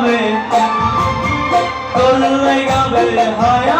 গাবে তোর গাবে হায়া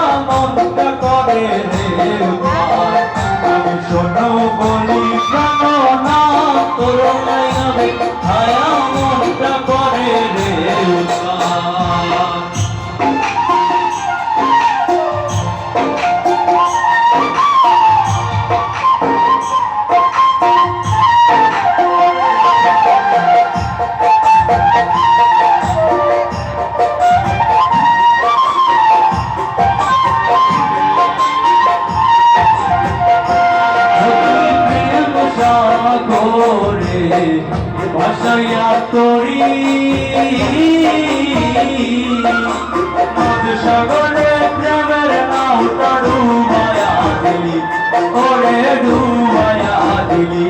মোরে ভাসাইয়া তরি সাগরে প্রেমের আউটা ডুবায়া দিলি ওরে ডুবায়া দিলি।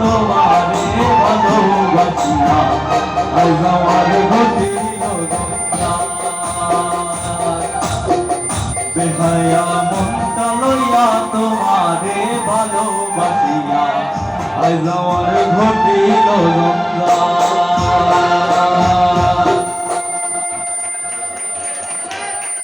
তোমারে ভালোবাসি আজ আমার ঘটিল বেহায়া মনটা লইয়া তোমারে ভালোবাসিয়া আজ আমার ঘটিল